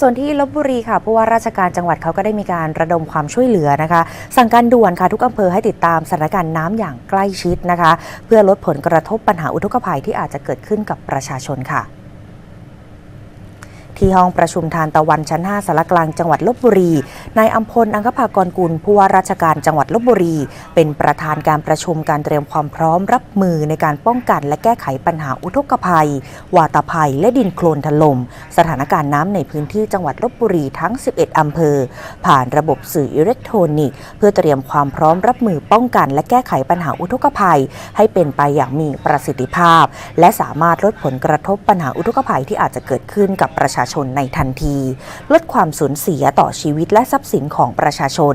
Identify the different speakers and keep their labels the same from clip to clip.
Speaker 1: ส่วนที่ลบบุรีค่ะผู้ว่าราชการจังหวัดเขาก็ได้มีการระดมความช่วยเหลือนะคะ สั่งการด่วนค่ะทุกอำเภอให้ติดตามสถานการณ์น้ำอย่างใกล้ชิดนะคะ เพื่อลดผลกระทบปัญหาอุทกภัยที่อาจจะเกิดขึ้นกับประชาชนค่ะ ที่ห้องประชุมทานตะวันชั้น 5สารกลางจังหวัดลบบุรี นายอัมพล อังคภากรกุลผู้ว่าราชการจังหวัดลบบุรี เป็นประธานการประชุมการเตรียมความพร้อมรับมือในการป้องกันและแก้ไขปัญหาอุทกภัย วาตภัย และดินโคลนถล่ม สถานการณ์น้ำในพื้นที่จังหวัดลบบุรีทั้ง 11 อำเภอ ผ่านระบบสื่ออิเล็กทรอนิกส์เพื่อเตรียมความพร้อมรับมือป้องกัน และแก้ไขปัญหาอุทกภัย ให้เป็นไปอย่างมีประสิทธิภาพ และสามารถลดผลกระทบปัญหาอุทกภัยที่อาจจะเกิดขึ้นกับประชาชนในทันที ลดความสูญเสียต่อชีวิตและทรัพย์สินของประชาชน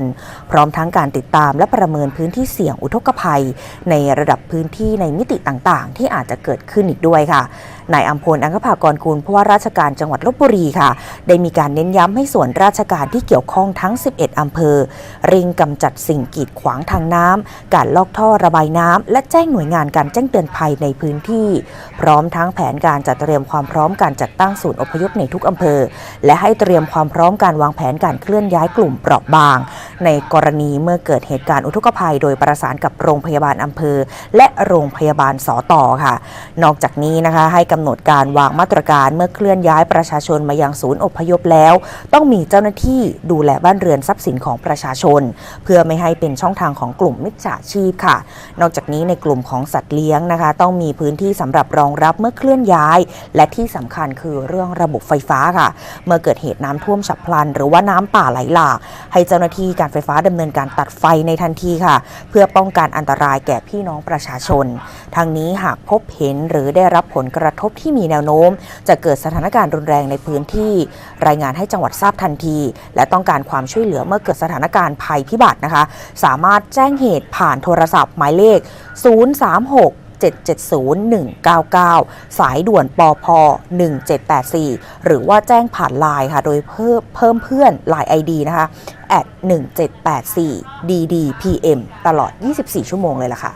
Speaker 1: พร้อมทั้งการติดตามและประเมินพื้นที่เสี่ยงอุทกภัย ในระดับพื้นที่ในมิติต่างๆ ที่อาจจะเกิดขึ้นอีกด้วยค่ะนายอัมพลอังคภากรกุลผู้ว่าราชการจังหวัดลบบุรีค่ะ ได้มีการเน้นย้ำให้ส่วนราชการที่เกี่ยวข้องทั้ง 11 อำเภอเร่งกำจัดสิ่งกีดขวางทางน้ำการลอกท่อระบายน้ำและแจ้งหน่วยงานการแจ้งเตือนภัยในพื้นที่ พร้อมทั้งแผนการจัดเตรียมความพร้อมการจัดตั้งศูนย์อพยพในทุกกอำเภอ และให้เตรียมความพร้อมการวางแผนการเคลื่อนย้ายกลุ่มเปราะบาง ในกรณีเมื่อเกิดเหตุการณ์อุทกภัย โดยประสานกับโรงพยาบาลอำเภอ และโรงพยาบาลสอต่อค่ะ นอกจากนี้นะคะให้กำหนดการวางมาตรการเมื่อเคลื่อนย้ายประชาชนมายังศูนย์อพยพแล้ว ต้องมีเจ้าหน้าที่ดูแลบ้านเรือนทรัพย์สินของประชาชน เพื่อไม่ให้เป็นช่องทางของกลุ่มมิจฉาชีพค่ะ นอกจากนี้ในกลุ่มของสัตว์เลี้ยงนะคะ ต้องมีพื้นที่สำหรับรองรับเมื่อเคลื่อนย้าย และที่สำคัญคือเรื่องระบบไฟฟ้าค่ะ เมื่อเกิดเหตุน้ำท่วมฉับพลัน หรือว่าน้ำป่าไหลหลากให้เจ้าหน้าที่การไฟฟ้าดำเนินการตัดไฟในทันทีค่ะ เพื่อป้องกันอันตรายแก่พี่น้องประชาชน ทางนี้หากพบเห็นหรือได้รับผลกระทบที่มีแนวโน้ม จะเกิดสถานการณ์รุนแรงในพื้นที่ รายงานให้จังหวัดทราบทันที และต้องการความช่วยเหลือเมื่อเกิดสถานการณ์ภัยพิบัตินะคะ สามารถแจ้งเหตุผ่านโทรศัพท์หมายเลข 036 770-199 สายด่วนปอพ1784 หรือว่าแจ้งผ่านไลน์ค่ะ โดยเพิ่มเพิ่มเพื่อนไลน์ ID นะคะ at 1784 ddpm ตลอด 24 ชั่วโมงเลยล่ะค่ะ